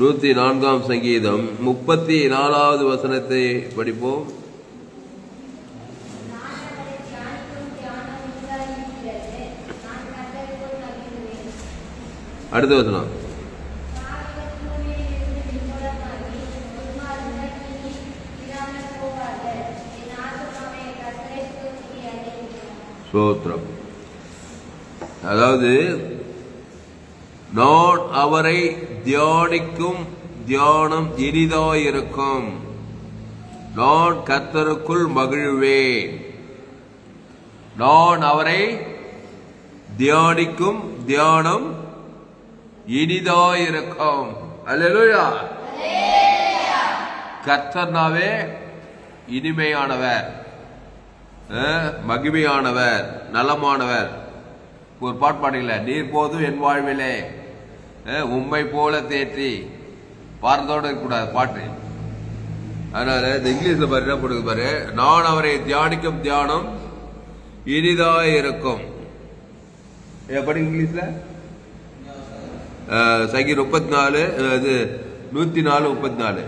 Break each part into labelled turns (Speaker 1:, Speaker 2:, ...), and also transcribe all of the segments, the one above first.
Speaker 1: நூத்தி நான்காம் சங்கீதம் முப்பத்தி நாலாவது வசனத்தை படிப்போம். அடுத்த வசனம். ஸ்தோத்திரம். அதாவது நான் அவரை தியானிக்கும் தியானம் இனிதாயிருக்கும். நான் கத்தருக்குள் மகிழ்வேன். நான் அவரை தியானிக்கும் தியானம் இனிதாயிருக்கும். அல்லா கத்தர்னாவே இனிமையானவர் மகிமையானவர் நலமானவர். ஒரு பாட்டு பாடுங்கள நீர் போதும் என் வாழ்விலே. உண்மை உம்மை போல தேற்றி பாரதோட இருக்கக்கூடாது பாட்டு. அதனால இந்த இங்கிலீஷ்ல பாரு என்ன போடுது பாரு? நான் அவரை தியானிக்கும் தியானம் இனிதாய் இருக்கும். எப்படி இங்கிலீஷ்ல. சங்கி முப்பத்தி நாலு இது நூத்தி நாலு முப்பத்தி நாலு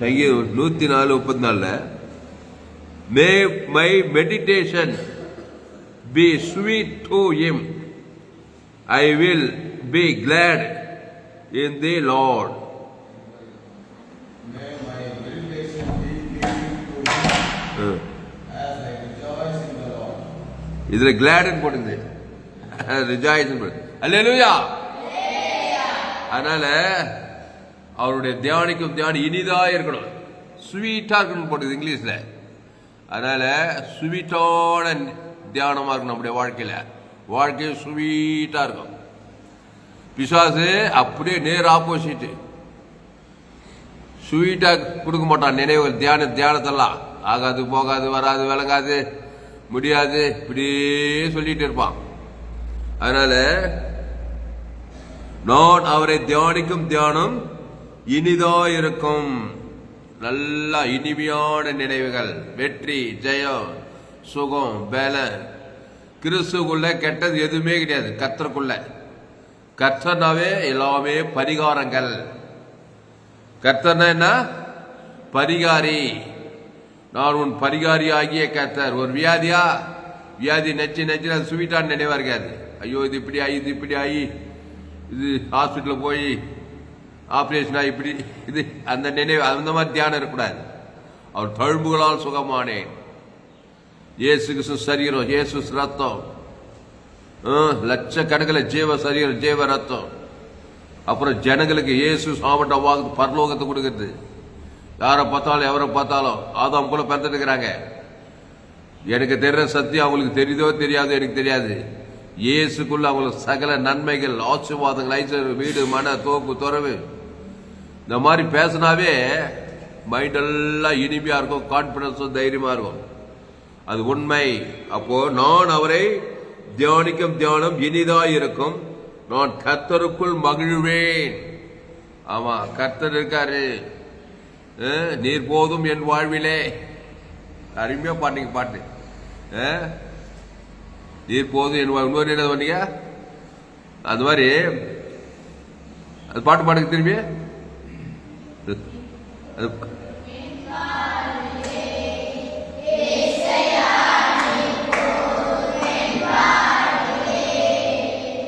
Speaker 1: சங்கீதம் நூத்தி நாலு முப்பத்தி நாலுல may my meditation be sweet to him I will be glad in the Lord
Speaker 2: May my meditation be pleasing to him as I rejoice in the Lord.
Speaker 1: இதுல கிளாட்னு போடுது ரிஜாய்ஸ் அல்லேலூயா அதனால அவருடைய தியானிக்கும் தியானம் இனிதா இருக்கணும் ஸ்வீட்டா இருக்கணும் போடுது இங்கிலீஷ்ல அதனால ஸ்வீட்டான தியானமா இருக்கும் நம்முடைய வாழ்க்கையில வாழ்க்கை ஸ்வீட்டா இருக்கும் பிசாசு அப்படியே நேர் ஆப்போசிட்டு ஸ்வீட்டாக கொடுக்க மாட்டான் நினைவுகள் தியான தியானத்தெல்லாம். ஆகாது போகாது வராது விளங்காது முடியாது இப்படியே சொல்லிட்டு இருப்பான். அதனால நான் அவரை தியானிக்கும் தியானம் இனிதா இருக்கும். நல்லா இனிமையான நினைவுகள். வெற்றி ஜெயம் சுகம் பலன். கிறிஸ்துக்குள்ள கெட்டது எதுவுமே கிடையாது. கத்தருக்குள்ள கர்த்தனவே எல்லாமே பரிகாரங்கள். கர்த்தர்னா என்ன? பரிகாரி. நான் உன் பரிகாரி ஆகிய கர்த்தர். ஒரு வியாதியா? வியாதி நச்சு நச்சு அது சுவீட்டான நினைவாக இருக்காது ஐயோ இது இப்படி ஆகி இது இப்படி ஆகி இது ஹாஸ்பிட்டலில் போய் ஆப்ரேஷன் ஆகி இப்படி இது அந்த நினைவு அந்த மாதிரி தியானம் இருக்கக்கூடாது. அவர் தழும்புகளால் சுகமானேன். இயேசு கிறிஸ்து சரீரம் இயேசு ரத்தம். லட்சக்கணக்கில் ஜீவ சரீரம் ஜீவ ரத்தம். அப்புறம் ஜனங்களுக்கு இயேசு சாமட்ட வாக்கு பரலோகத்தை கொடுக்குறது. யாரை பார்த்தாலும் எவரை பார்த்தாலும் ஆதாம் போல பிறந்துட்டுக்கிறாங்க எனக்கு தெரிற சத்தியம் அவங்களுக்கு தெரியுதோ தெரியாதோ எனக்கு தெரியாது. இயேசுக்குள்ள அவங்களுக்கு சகல நன்மைகள் ஆசிர்வாதங்கள் ஐஸ்வர்யம் வீடு மன தோப்பு துறவு. இந்த மாதிரி பேசினாவே மைண்ட் எல்லாம் இனிமையா இருக்கும் கான்பிடன்ஸும் தைரியமா இருக்கும். அது உண்மை. அப்போ நான் அவரை தியானிக்கும் தியானம் இனிதாயிருக்கும். நான் கர்த்தருக்குள் மகிழ்வேன். ஆமா கர்த்தர் இருக்காரு. நீர் போதும் என் வாழ்விலே. அருமையா பாட்டீங்க பாட்டு. நீர் போதும் என் வாழ்வு இன்னொரு என்ன பண்ணீங்க மாதிரி அது பாட்டு பாடுங்க திரும்பி. அது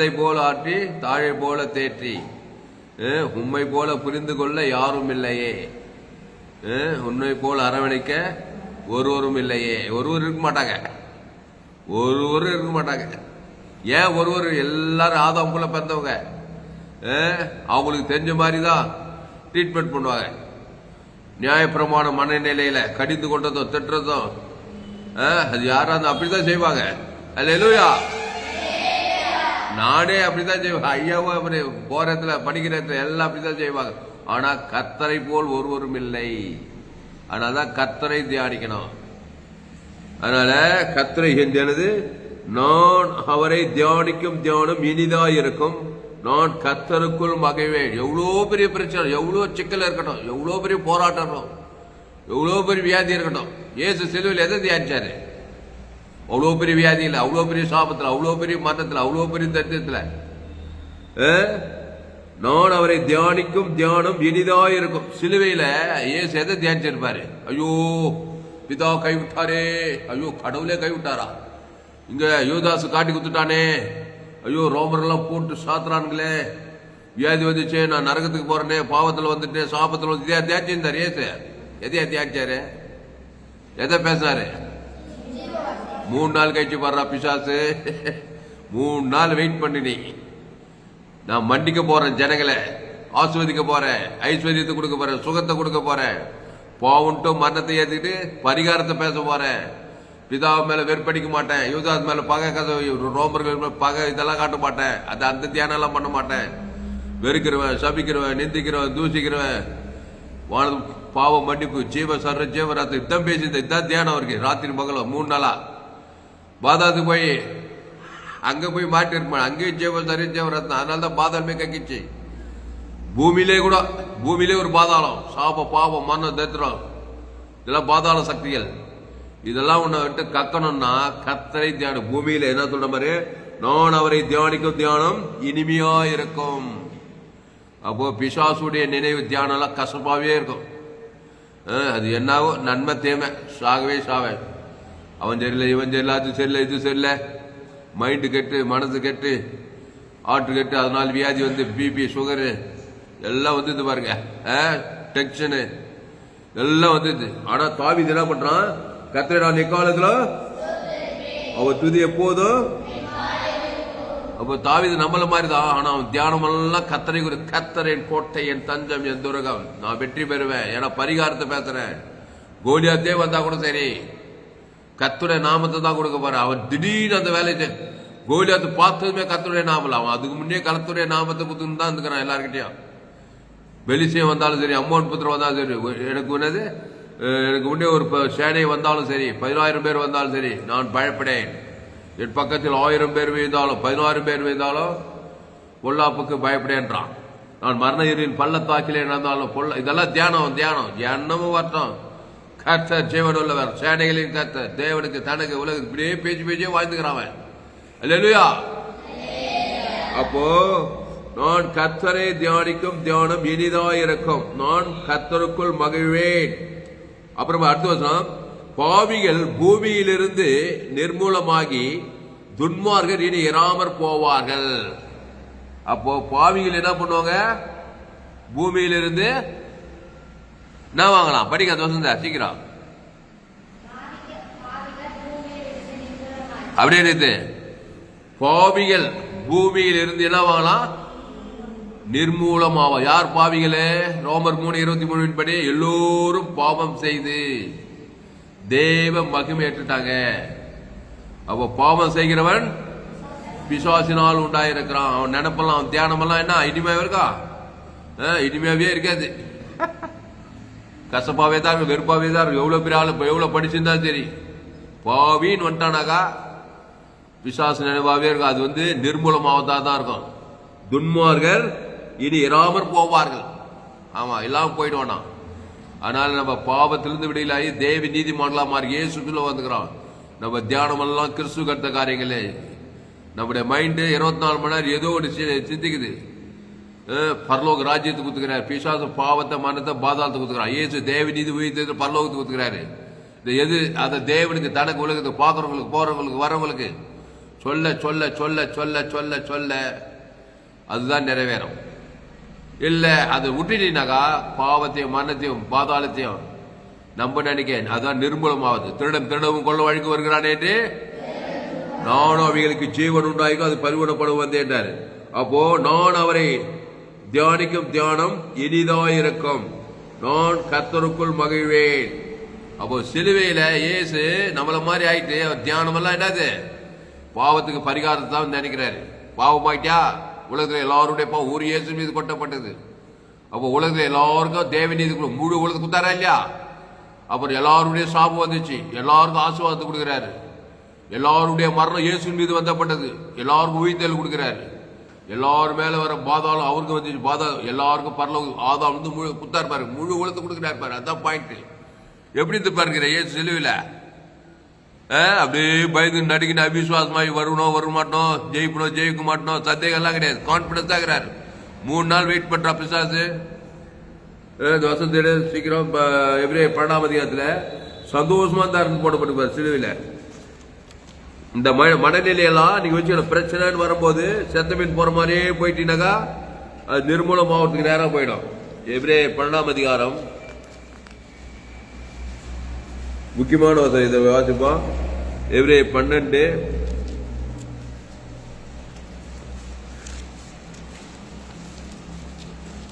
Speaker 1: தந்தை போல ஆற்றி தாழை போல தேற்றி. அஹ், உம்மை போல புரிந்து கொள்ள யாரும் இல்லையே. உண்மை உன்னை போல அரவணைக்க ஒருவரும் இல்லையே. ஒருவர் இருக்க மாட்டாங்க. ஒருவர் இருக்க மாட்டாங்க. ஏன் ஒருவர்? எல்லாரும் ஆதாம் போல பிறந்தவங்க. அவங்களுக்கு தெரிஞ்ச மாதிரி தான் ட்ரீட்மெண்ட் பண்ணுவாங்க. நியாயப்பிரமாண மனநிலையில கடிந்து கொண்டதும் திட்டுறதும் அஹ், அது இருந்தால் அப்படி அப்படிதான் செய்வாங்க. அல்ல நாடே நானே அப்படிதான் செய்வேன் ஐயாவும் அப்படி போற இடத்துல படிக்கிற இடத்துல எல்லாம் அப்படிதான் செய்வாங்க. ஆனா கத்தரை போல் ஒருவரும் இல்லை. அதனாலதான் கத்தரை தியானிக்கணும். அதனால கத்தரை என்னது நான் அவரை தியானிக்கும் தியானம் இனிதா இருக்கும். நான் கத்தருக்குள் மகிழ்வேன். எவ்வளோ பெரிய பிரச்சனை எவ்வளோ சிக்கல் இருக்கட்டும் எவ்வளோ பெரிய போராட்டம் எவ்வளோ பெரிய வியாதி இருக்கட்டும். இயேசு செல்வில் எதை தியானிச்சாரு? அவ்வளோ பெரிய வியாதியில் அவ்வளோ பெரிய சாபத்தில் அவ்வளோ பெரிய மரணத்தில் அவ்வளோ பெரிய தரித்திரத்தில் நான் அவரை தியானிக்கும் தியானம் இனிதா இருக்கும். சிலுவையில் ஏசு எதை தியானிச்சிருப்பாரு? ஐயோ பிதா கைவிட்டாரே ஐயோ கடவுளே கைவிட்டாரா இங்கே யோதாசு காட்டி கொடுத்துட்டானே. ஐயோ ரோமரெல்லாம் போட்டு சாத்துறானுங்களே. வியாதி வந்துச்சு நான் நரகத்துக்கு போறேனே பாவத்தில் வந்துட்டேன் சாபத்தில் வந்து இதையா தியானிச்சிருந்தாரு இயேசு. எதையா தியானிச்சாரு? எதை பேசினாரு? மூணு நாள் கழிச்சு வர்றா பிசாசு. மூணு நாள் வெயிட் பண்ணி நீ. நான் மண்டிக்க போறேன் ஜனங்களை. ஆஸ்வதிக்க போறேன். ஐஸ்வர்யத்தை கொடுக்க போறேன். சுகத்தை கொடுக்க போறேன். பாவுன்ட்டும் மரணத்தை ஏற்றிட்டு பரிகாரத்தை பேச போறேன். பிதாவை மேல வெறுப்படிக்க மாட்டேன். யூதாஸ் மேல பகை கதை ரோமர்கள் மேல பகை இதெல்லாம் காட்ட மாட்டேன். அது அந்த தியானம் எல்லாம் பண்ண மாட்டேன். வெறுக்கிறவன் சபிக்கிறவன் நிந்திக்கிறவன் தூசிக்கிறவன். வானது பாவம் மன்னிப்பு. ஜீவ சர்ற ஜீவராத்திரி இதான் பேசி இதான் தியானம் அவருக்கு. ராத்திரி பகலும் மூணு நாளா. பாதாது போய். அங்க போய் மாட்டிருப்பான் அங்கேயும் ஜீவ சரி ஜீவரத்னம் அதனால தான் பாதாளமே கக்கிச்சு. பூமியிலே கூட பூமியிலே ஒரு பாதாளம். சாப பாவம் மரணம் தத்திரம் இதெல்லாம் பாதாள சக்திகள். இதெல்லாம் உன்னை விட்டு கக்கணும்னா கத்தரை தியானம். பூமியில என்ன சொல்ற மாதிரி? நான் அவரை தியானிக்கும் தியானம் இனிமையா இருக்கும். அப்போ பிசாசுடைய நினைவு தியானம்லாம் கசப்பாவே இருக்கும். அது என்னாவோ நன்மை தேமை. சாகவே சாவே அவன் சரியில்லை இவன் சரியில்லை அது சரியில்லை இது சரியில்லை மைண்டு கெட்டு மனசு கெட்டு ஆட்டு கெட்டு அதனால் வியாதி வந்து பிபி சுகரு எல்லாம் வந்துது பாருங்க. டென்ஷனு எல்லாம் வந்துது. ஆனா தாவி என்ன பண்றான்? கத்திரடா நிக்காலத்துல அவ துதி எப்போதும் அப்போ தாவிது நம்மள மாதிரி தான் ஆனா அவன் தியானம் எல்லாம் கத்தரை குறி கத்தரின் கோட்டை என் தஞ்சம் என் துரகம். நான் வெற்றி பெறுவேன். ஏன்னா பரிகாரத்தை பேசுறேன். கோலியாத்தே வந்தா கூட சரி. கத்துடைய நாமத்தை தான் கொடுக்க போறேன் அவன் திடீர்னு அந்த வேலையை கோலியாத்து பார்த்ததுமே கத்துடைய நாமல் அவன் அதுக்கு முன்னே கலத்துடைய நாமத்தை குத்துன்னு தான் இருக்கிறான் எல்லாருக்கிட்டையும் வெளிசியம் வந்தாலும் சரி அம்மோன் புத்திரம் வந்தாலும் சரி எனக்கு என்னது? எனக்கு முன்னே ஒரு ப- சேனை வந்தாலும் சரி பதினாயிரம் பேர் வந்தாலும் சரி நான் பயப்படேன். என் பக்கத்தில் ஆயிரம் பேர் வீழ்ந்தாலும் பதினாயிரம் பேர் வீழ்ந்தாலும் பொல்லாப்புக்கு பயப்படேன்றான். நான் மரண இருளின் பள்ளத்தாக்கிலே நடந்தாலும் பொல்ல இதெல்லாம் தியானம் தியானம். தியானமும் வரட்டும். கர்த்தர் ஜீவன் உள்ளவர். சேனைகளின் கர்த்தர் தேவனுக்கு தனக்கு உலக இப்படியே பேச்சு பேச்சே வாழ்ந்துக்கிறான் அவன். அப்போ நான் கத்தரை தியானிக்கும் தியானம் இனிதா இருக்கும். நான் கத்தருக்குள் மகிழ்வேன். அப்புறம் அடுத்த வசனம். பாவிகள் பூமியிலிருந்து நிர்மூலமாகி துன்மார்கள் இனி இராமற் போவார்கள். அப்போ பாவிகள் என்ன பண்ணுவாங்க? பூமியிலிருந்து என்ன வாங்கலாம். படிக்க அந்த சீக்கிரம். அப்படியே நிறுத்து. பாவிகள் பூமியில் இருந்து என்ன வாங்கலாம்? நிர்மூலமாவா? யார் பாவிகளே? ரோமர் மூணு இருபத்தி மூணு படி எல்லோரும் பாவம் செய்து தேவ மகிமை ஏற்றுட்டாங்க. அப்போ பாவம் செய்கிறவன் பிசாசினால் உண்டாயிருக்கிறான். அவன் நினைப்பெல்லாம் அவன் தியானமெல்லாம் என்ன? இனிமையாக இருக்கா? இனிமையாவே இருக்காது. கசப்பாவே தான் இருக்கும் வெறுப்பாவே தான் இருக்கும். எவ்வளோ பெரிய ஆளு எவ்வளோ படிச்சிருந்தாலும் சரி. பாவின்னு வந்துட்டானாக்கா விசுவாச நினைவாகவே இருக்கும். அது வந்து நிர்மூலமாவதா தான் இருக்கும். துன்மார்கள் இனி இராமற் போவார்கள். ஆமாம் எல்லாம் போயிடுவானா அதனால நம்ம பாவத்திலிருந்து விடையிலாகி தேவி நீதிமான்களா மாறி ஏசுக்குள்ள வந்துக்கிறோம். நம்ம தியானமெல்லாம் கிறிஸ்து கருத்த காரியங்களே நம்முடைய மைண்டு இருபத்தி நாலு மணி நேரம் ஏதோ ஒரு சிந்திக்குது. பரலோக ராஜ்யத்துக்கு கொடுத்துக்கிறார் பிசாசு பாவத்தை மனத்தை பாதாளத்துக்கு கொடுத்துக்கிறார் ஏசு தேவ நீதி உயிர்த்து பரலோகத்துக்கு கொடுத்துக்கிறாரு இந்த எது அதை தேவனுக்கு தனக்கு உலகத்துக்கு பார்க்குறவங்களுக்கு போறவங்களுக்கு வரவங்களுக்கு சொல்ல சொல்ல சொல்ல சொல்ல சொல்ல சொல்ல அதுதான் நிறைவேறும். இல்லை அது விட்டுட்டீங்கனாக்கா பாவத்தையும் மரணத்தையும் பாதாளத்தையும் நம்ப நினைக்க அதுதான் நிர்மூலமாவது. திருடம் திருடவும் கொள்ள வழிக்கு வருகிறான் என்று நானும் அவைகளுக்கு ஜீவன் உண்டாயிக்கும் அது பரிவுணப்படும் வந்தேன்றார் அப்போ நான் அவரை தியானிக்கும் தியானம் இனிதாயிருக்கும். நான் கர்த்தருக்குள் மகிழ்வேன். அப்போ சிலுவையில இயேசு நம்மள மாதிரி ஆயிட்டு அவர் தியானம் எல்லாம் என்னது? பாவத்துக்கு பரிகாரத்தை தான் நினைக்கிறாரு. பாவமாயிட்டா உலகத்துல எல்லாருடைய பாவம் ஒரு இயேசு மீது கொட்டப்பட்டது. அப்போ உலகத்துல எல்லாருக்கும் தேவநீதிக்குள்ள முழு உலகத்துக்கு கொடுத்தாரா இல்லையா? அப்புறம் எல்லாருடைய சாபம் வந்துச்சு. எல்லாருக்கும் ஆசீர்வாதத்தை கொடுக்குறாரு. எல்லாருடைய மரணம் இயேசு மீது வந்தப்பட்டது. எல்லாருக்கும் உயிர்த்தல் கொடுக்குறாரு. எல்லார் மேல வர பாதாளம் அவருக்கு வந்துச்சு பாதா எல்லாருக்கும் பரலோகம் ஆதாம் வந்து முழு குத்தார் இருப்பாரு முழு உலகத்தை கொடுக்குறா பாரு. அதான் பாயிண்ட் எப்படி இருந்து பாருங்கிற இயேசு சிலுவையில்? அப்படியே பயந்து நடிக்கணும் அவிசுவாசமாகி வருவனோ வர மாட்டோம் ஜெயிக்கணும் ஜெயிக்க மாட்டோம் சந்தேகம் எல்லாம் கிடையாது கான்பிடன்ஸ் ஆகிறாரு மூணு நாள் வெயிட் பண்றா பிசாசு. ஏ, இந்த வசந்தேடு சீக்கிரம் எவ்ரி பன்னெண்டாம் அதிகாரத்தில் சந்தோஷமா தான் இருந்து போடப்பட்டிருப்பார் சிலுவையில். இந்த ம மனநிலையெல்லாம் நீங்க வச்சுக்கணும் பிரச்சனைன்னு வரும்போது செத்த மீன் போற மாதிரியே போயிட்டீங்கன்னாக்கா அது நிர்மூலம் ஆகிறதுக்கு நேரம் போயிடும். எவ்ரே பன்னெண்டாம் அதிகாரம். முக்கியமான இதை வாசிப்போம். எவ்ரே பன்னெண்டு.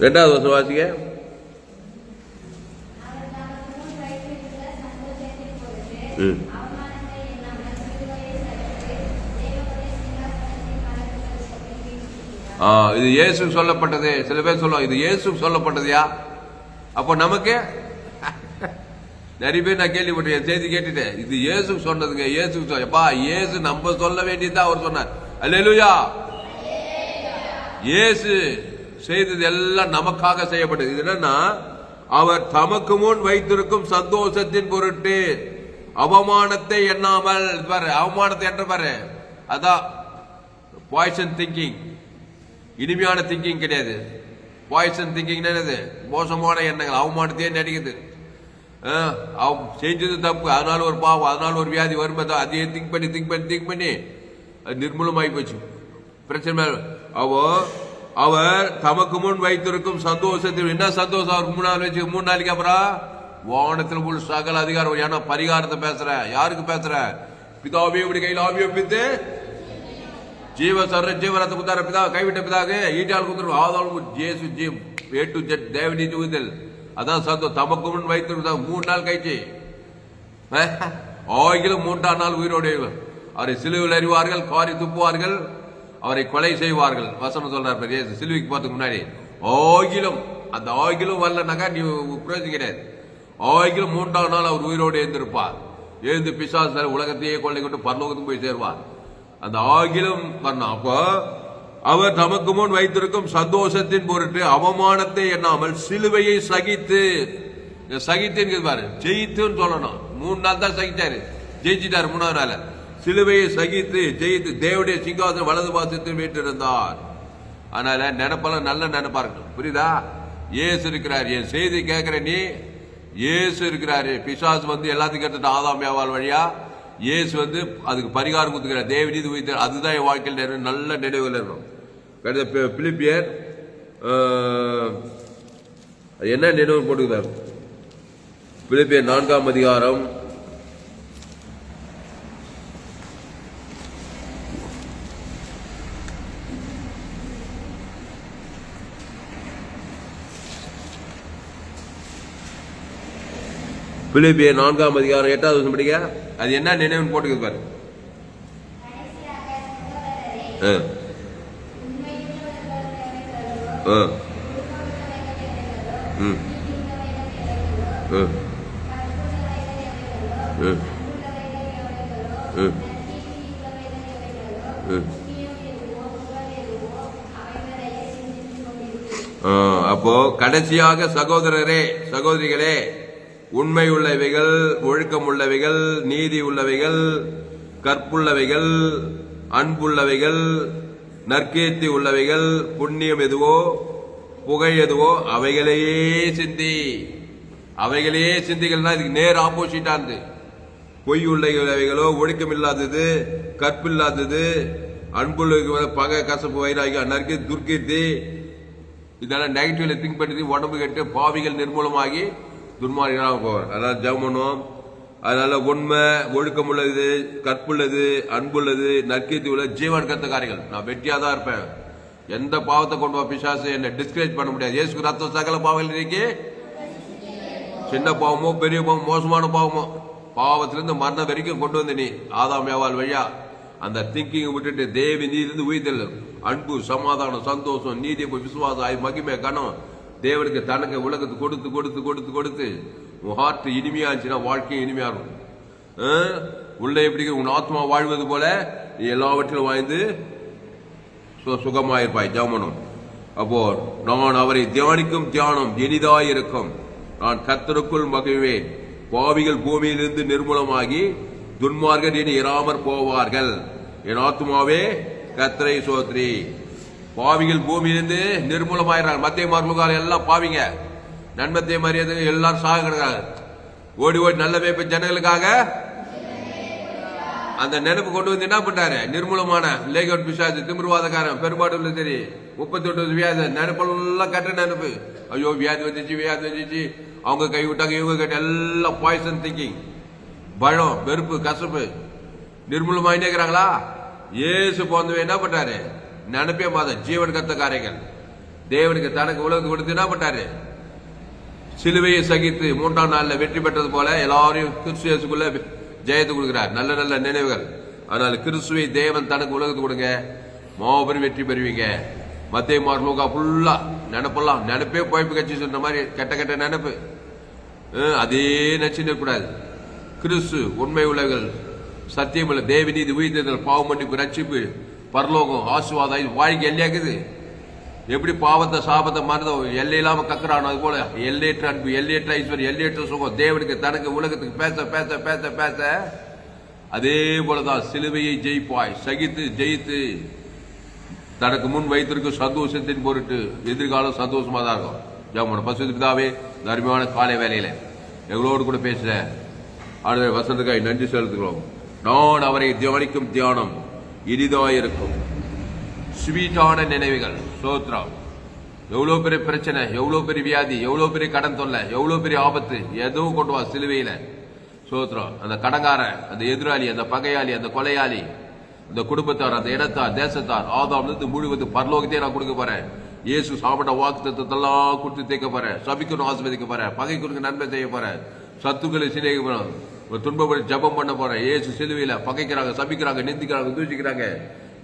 Speaker 1: ரெண்டாவது வருஷம் வாசிக்க ம். இது இயேசு சொல்லப்பட்டது. சில பேர் சொல்லுவோம் இது இயேசு சொல்லப்பட்டதையா? அப்போ நமக்கு நிறைய பேர் நான் கேள்விப்பட்டேன் செய்தி கேட்டுட்டேன். இது இயேசு சொன்னதுங்க இயேசு சொ- எப்பா இயேசு நம்ம சொல்ல வேண்டியதுதான் அவர் சொன்னார். அல்லேலூயா! இயேசு செய்தது எல்லாம் நமக்காக செய்யப்பட்டது. இது என்னன்னா அவர் தமக்கு முன் வைத்திருக்கும் சந்தோஷத்தின் பொருட்டு அவமானத்தை எண்ணாமல் பாரு அவமானத்தை என்ற பாரு. அதான் பாய்சன் திங்கிங் இனிமையான திங்கிங் கிடையாது. பாய்சன் திங்கிங் என்னது மோசமான எண்ணங்கள் அவமானத்தையே நினைக்குது அவன் செஞ்சது தப்பு அதனால ஒரு பாவம் அதனால ஒரு வியாதி வரும்போது அதையே திங்க் பண்ணி திங்க் பண்ணி திங்க் பண்ணி அது நிர்மூலமாகி போச்சு. பிரச்சனை அவோ அவர் தமக்கு முன் வைத்திருக்கும் சந்தோஷத்தில் என்ன சந்தோஷம்? அவருக்கு மூணு நாள் வச்சு மூணு நாளைக்கு அப்புறம் வானத்தில் உள்ள சகல அதிகாரம் ஏன்னா பரிகாரத்தை பேசுற யாருக்கு பேசுற? பிதாவே இப்படி கையில் ஆவியோ பித்து ஜீவ சர்ற ஜீவரத்தை குத்தார பிதா கைவிட்ட பிதாக ஈட்டால் குத்துரு ஆதாலும் ஜேசு ஜீவ் ஏ டு ஜெட் தேவனி உதல் அதான் சத்தம் தமக்கு முன் வைத்து மூணு நாள் கழிச்சு. ஆகிலும் மூன்றாம் நாள் உயிரோடு அவரை சிலுவில் அறிவார்கள் காரி துப்புவார்கள் அவரை கொலை செய்வார்கள். வசனம் சொல்றார் பெரிய இயேசு சிலுவைக்கு போறதுக்கு முன்னாடி. ஆகிலும் அந்த ஆகிலும் வரலனாக்கா நீ பிரயோஜனம் கிடையாது ஆகிலும் மூன்றாம் நாள் அவர் உயிரோடு எழுந்திருப்பார். எழுந்து பிசாசு உலகத்தையே கொள்ளை கொண்டு பரலோகத்துக்கு போய் சேர்வார். அந்த ஆகிலம் பண்ண அப்போ அவர் நமக்கு முன் வைத்திருக்கும் சந்தோஷத்தின் பொருட்டு அவமானத்தை எண்ணாமல் சிலுவையை சகித்து சகித்து சகித்துன்னு பாரு ஜெயித்துன்னு சொல்லணும். மூணு நாள் தான் சகிச்சாரு. ஜெயிச்சிட்டாரு மூணாவது நாள் சிலுவையை சகித்து ஜெயித்து தேவடைய சிங்காசனம் வலது பாசத்தில் வீட்டிருந்தார் அதனால நினைப்பெல்லாம் நல்ல நினைப்பா இருக்கணும். புரியுதா? ஏசு இருக்கிறார். என் செய்தி கேட்கிற நீ. இயேசு இருக்கிறாரு. பிசாசு வந்து எல்லாத்தையும் கேட்டுட்டு ஆதாம் வியாபாரம் வழியா இயேசு வந்து அதுக்கு பரிகாரம் கொடுத்துக்கிறார். தேவநீதி உயிர் அதுதான் என் வாழ்க்கையில் நிறைய நல்ல நினைவுகள் இருக்கும். கடைசி பிலிப்பியர் அது என்ன நினைவு போட்டுக்கிறார்? பிலிப்பியர் நான்காம் அதிகாரம் பிலிப்பிய நான்காம் அதிகாரம் எட்டாவது வருஷம் படிக்க அது என்ன நினைவுன்னு போட்டுக்கு பாரு ஆ. ஆ. ம். ம். ம். ம். ம். அப்போ கடைசியாக சகோதரரே சகோதரிகளே உண்மை உள்ளவைகள் ஒழுக்கம் உள்ளவைகள் நீதி உள்ளவைகள் கற்புள்ளவைகள் அன்புள்ளவைகள் நற்கீர்த்தி உள்ளவைகள் புண்ணியம் எதுவோ புகை எதுவோ அவைகளையே சிந்தி. அவைகளையே சிந்திகள்னா இதுக்கு நேர் ஆப்போசிட்டா இருந்து. பொய் உள்ளவைகளோ ஒழுக்கம் இல்லாதது கற்பில்லாதது அன்புள்ள பகை கசப்பு வைராக நற்கி துர்க்கீர்த்தி இதெல்லாம் நெகட்டிவ்ல திங்க் பண்ணி உடம்பு கெட்டு பாவிகள் நிர்மூலமாகி துன்மார்கராக போவார். அதனால் ஜெபம் பண்ணுவோம் அதனால உண்மை ஒழுக்கம் உள்ளது கற்புள்ளது அன்புள்ளது நற்கீர்த்தி உள்ள ஜீவன் கத்த காரியங்கள் நான் வெட்டியா தான் இருப்பேன். எந்த பாவத்தை கொண்டு வா பிசாசு? என்னை டிஸ்கரேஜ் பண்ண முடியாது. ஏசு ரத்த சகல பாவங்கள் இன்னைக்கு சின்ன பாவமோ பெரிய பாவம் மோசமான பாவமோ? பாவத்திலிருந்து மரணம் வரைக்கும் கொண்டு வந்து நீ ஆதாம் ஏவாள் வழியா அந்த திங்கிங் விட்டுட்டு தேவி நீதிலிருந்து உயிர்த்தல் அன்பு சமாதானம் சந்தோஷம் நீதி விசுவாசம் ஆய் மகிமை கணம் தேவனுக்கு தனக்கு உலகத்துக்கு கொடுத்து கொடுத்து கொடுத்து கொடுத்து உன் ஹார்ட் இனிமையா இருந்துச்சுன்னா வாழ்க்கையும் இனிமையா இருக்கும் உள்ள எப்படி உன் ஆத்மா வாழ்வது போல நீ எல்லாவற்றிலும் வாழ்ந்து சு- சுகமாயிருப்பாய் ஜாமனும். அப்போ நான் அவரை தியானிக்கும் தியானம் எளிதாயிருக்கும் நான் கத்தருக்குள் மகிழ்வேன். பாவிகள் பூமியிலிருந்து நிர்மூலமாகி துன்மார்கள் இனி இராமற் போவார்கள். என் ஆத்மாவே கத்திரை சோத்ரி. பாவிகள் பூமியிலிருந்து நிர்மூலமாயிடுறாங்க. மத்திய மார்முகால் எல்லாம் பாவிங்க. நன்மத்திய மரியாதை எல்லாரும் சாக கிடக்காங்க ஓடி ஓடி நல்ல மேய்ப்பு ஜனங்களுக்காக அந்த நினைப்பு கொண்டு வந்து என்ன பண்றாரு? நிர்மூலமான லேகவுட் பிசாசு திமிர்வாதக்காரன் பெரும்பாடு சரி. முப்பத்தி ஒன்பது வியாதி நினைப்பெல்லாம் கட்ட நினைப்பு ஐயோ வியாதி வந்துச்சு வியாதி வந்துச்சு. அவங்க கை விட்டாங்க இவங்க கட்ட எல்லாம் பாய்சன் திங்கிங் பழம் வெறுப்பு கசப்பு. நிர்மூலமாயிட்டே இருக்கிறாங்களா? இயேசு போந்தவன் என்ன பண்றாரு? நினைப்பே மாத ஜீவன் கத்த காரியங்கள். தேவனுக்கு தனக்கு உலகத்துக்கு கொடுத்து என்ன பட்டாரு சிலுவையை சகித்து மூன்றாம் நாளில் வெற்றி பெற்றது போல எல்லாரையும் கிறிஸ்துவேசுக்குள்ள ஜெயத்து கொடுக்கிறார். நல்ல நல்ல நினைவுகள். அதனால கிறிஸ்துவை தேவன் தனக்கு உலகத்துக்கு கொடுங்க. மாபெரும் வெற்றி பெறுவீங்க. மத்திய மார்லூகா ஃபுல்லா நினைப்பெல்லாம் நினைப்பே போய்ப்பு கட்சி சொன்ன மாதிரி கெட்ட கெட்ட நினைப்பு. அதே நச்சுன்னு நிற்கக்கூடாது கிறிஸ்து உண்மை உலகங்கள் சத்தியமுள்ள தேவி நீதி உயிர்த்தல் பாவம் மன்னிப்பு ரட்சிப்பு பரலோகம் ஆசுவாதம் வாழ்க்கை எல்லையாக்குது. எப்படி பாவத்தை சாபத்தை மறந்த எல்லை இல்லாம கக்குறானோ அது போல எல்லையற்ற அன்பு எல்லையற்ற ஐஸ்வர்யம் எல்லையற்ற சுகம் தேவனுக்கு தனக்கு உலகத்துக்கு பேச பேச பேச பேச. அதே போலதான் சிலுவையை ஜெயிப்பாய் சகித்து ஜெயித்து தனக்கு முன் வைத்திருக்கும் சந்தோஷத்தின் பொருட்டு எதிர்காலம் சந்தோஷமா தான் இருக்கும். ஜாமன் பசுதாவே பிதாவே தர்மமான காலை வேலையில எங்களோடு கூட பேசுற ஆண்டு வசந்தக்காய் நன்றி செலுத்துகிறோம். நான் அவரை தியானிக்கும் தியானம். இனிதாயிருக்கும். ஸ்வீட்டான நினைவுகள் சோத்ரம் எவ்வளோ பெரிய பிரச்சனை எவ்வளோ பெரிய வியாதி எவ்வளோ பெரிய கடன் தொல்லை எவ்வளோ பெரிய ஆபத்து எதுவும் கொண்டு வா சிலுவையில். சோத்ரம் அந்த கடங்காரன் அந்த எதிராளி அந்த பகையாளி அந்த கொலையாளி அந்த குடும்பத்தார் அந்த இடத்தார் தேசத்தார் ஆதாம்லேருந்து முழுவது பரலோகத்தையே நான் கொடுக்க போறேன். இயேசு சாப்பிட்ட வாக்கு தத்துவத்தெல்லாம் கொடுத்து தேக்க போறேன். சபிக்கணும் ஆஸ்வதிக்க போறேன். கொடுக்க நன்மை செய்ய போறேன். சத்துக்களை சிநேகிக்க ஒரு துன்பப்படி ஜெபம் பண்ண போறேன் ஏசு சிலுவையில் பகைக்கிறாங்க சபிக்கிறாங்க நிந்திக்கிறாங்க தூசிக்கிறாங்க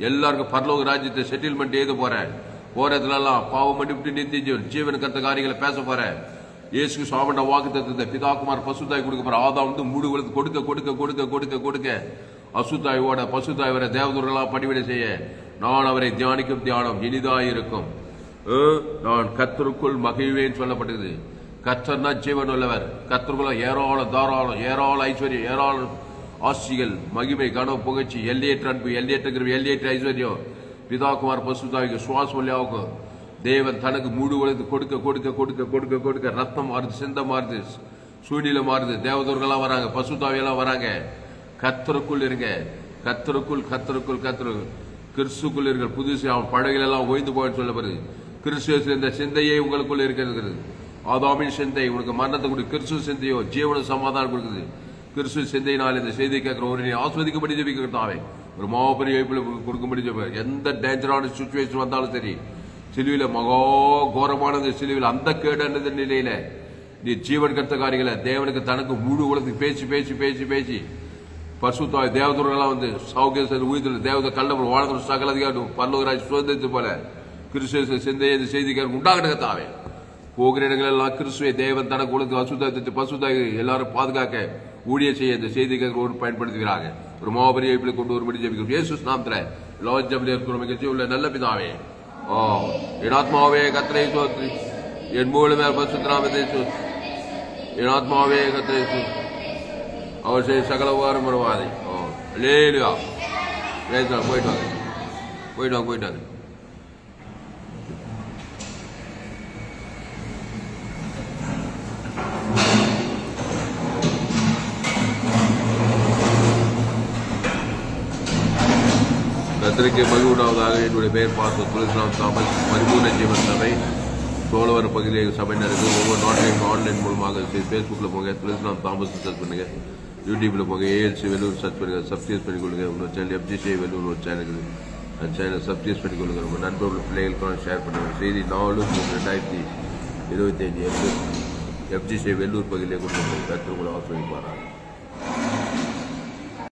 Speaker 1: எல்லாருக்கும் பரலோக ராஜ்யத்தை செட்டில்மெண்ட் எழுத போறேன் போறதுல எல்லாம் பாவம் மன்னிப்பு நித்தி ஜீவன் கத்த காரியங்களை பேச போறேன் இயேசு சாமண்ட வாக்கு தத்துவத்தை பிதாக்குமார் பசுதாய் கொடுக்க போற. ஆதா வந்து மூடு கொடுக்க கொடுக்க கொடுக்க கொடுக்க கொடுக்க. அசுத்தாயோட பசுதாய் வர தேவதூர்களாம் பணிவிடை செய்ய. நான் அவரை தியானிக்கும் தியானம் இனிதாக இருக்கும் நான் கத்தருக்குள் மகிழ்வேன் சொல்லப்பட்டது. கத்தர்னா ஜீவன் உள்ளவர் கத்தருக்குள்ள ஏராளம் தாராளம் ஏராள ஐஸ்வர்யம் ஏராளம் ஆசிகள் மகிமை கனவு புகழ்ச்சி எல்லையற்ற அன்பு எல்லையற்ற கிருவி எல்லையற்ற ஐஸ்வர்யம். பிதாகுமார் பசுதாவிக்கு சுவாசம் வழியாகும் தேவன் தனக்கு மூடு வளர்த்து கொடுக்க கொடுக்க கொடுக்க கொடுக்க கொடுக்க ரத்தம் மாறுது சிந்தம் மாறுது சூழ்நிலை மாறுது. தேவதூர்கள்லாம் வராங்க பசுதாவியெல்லாம் வராங்க. கத்தருக்குள் இருங்க. கத்தருக்குள் கத்தருக்குள் கத்தரு கிறிஸ்துக்குள் இருக்க புதுசு அவன் படகுல எல்லாம் ஓய்ந்து போயின்னு சொல்லப்படுது கிறிஸ்துவ இந்த சிந்தையே உங்களுக்குள் இருக்கிறது. ஆதாமின் சிந்தை உனக்கு மரணத்தை கொடு கிறிஸ்துவ சிந்தையோ ஜீவன சமாதானம் கொடுக்குது. கிறிஸ்துவ சிந்தையினால் இந்த செய்தி கேட்குற ஒரு நீ ஆஸ்வதிக்கும்படி ஜெபிக்கிறதாவே ஒரு மாபெரிய வைப்பில் கொடுக்கும்படி ஜெப. எந்த டேஞ்சரான சுச்சுவேஷன் வந்தாலும் சரி சிலுவையில் மகா கோரமானது சிலுவையில் அந்த கேடானது நிலையில நீ ஜீவன் கத்த காரியங்களை தேவனுக்கு தனக்கு முழு உலகத்துக்கு பேசி பேசி பேசி பேசி பசுத்தாய் தேவதூர்கள்லாம் வந்து சௌக்கியம் செய்து உயிர்த்து தேவத கல்லவர் வாழ்கிற சகல அதிகாரம் பல்லவராஜ் சுதந்திரத்து போல கிறிஸ்துவ சிந்தையை இந்த செய்திக்காரன் உண்டாகின போகிற இடங்கள் எல்லாம் கிறிஸ்துவை தேவன் தனக்கு உலகத்து அசுத்தத்தை பசுத்தாய் எல்லாரும் பாதுகாக்க ஊழிய செய்ய இந்த செய்திக்காக பயன்படுத்துகிறாங்க ஒரு மாபெரிய கொண்டு வரும்படி ஜெபிக்கிறோம். இயேசு நாமத்தில் லோஜ் இருக்கிற மிகச்சி உள்ள நல்ல பிதாவே. ஓ என் ஆத்மாவே கத்திரை சோத்ரி என் மூலம் மேல் பசுத்திராமத்தை சோத்ரி என் ஆத்மாவே கத்திரை சோத்ரி அவர் செய்ய சகல உபகாரம் வருவாதை ஓ லேலுயா போயிட்டு வாங்க. போயிட்டு வாங்க போயிட்டு வாங்க. கத்திரிக்கை மகிழ்வுடாவதாக என்னுடைய பெயர் பார்த்து துளசிராம் தாமஸ் பரிபூர்ண ஜீவன் சபை சோழவர் பகுதியில் சபையினருக்கு ஒவ்வொரு நாட்டையும் ஆன்லைன் மூலமாக ஃபேஸ்புக்கில் போங்க துளசிராம் தாமஸ் சர்ச் பண்ணுங்க. யூடியூப்பில் போங்க ஏஎல்சி வெளியூர் சர்ச் பண்ணுங்கள் சப்ஸ்கிரைப் பண்ணிக்கொள்ளுங்க உங்கள் சேனல் எஃப்ஜிசி வெளியூர் ஒரு சேனல் அந்த சேனலை சப்ஸ்கிரைப் பண்ணிக்கொள்ளுங்க உங்கள் நண்பர்கள் பிள்ளைகளுக்கும் ஷேர் பண்ணுங்கள் செய்தி நாலு ரெண்டாயிரத்தி இருபத்தி ஐந்து எஃப்ஜிசி வெள்ளூர் பகுதியிலே கொண்டு வந்து கருத்து உங்களை ஆசிரியப்பாராங்க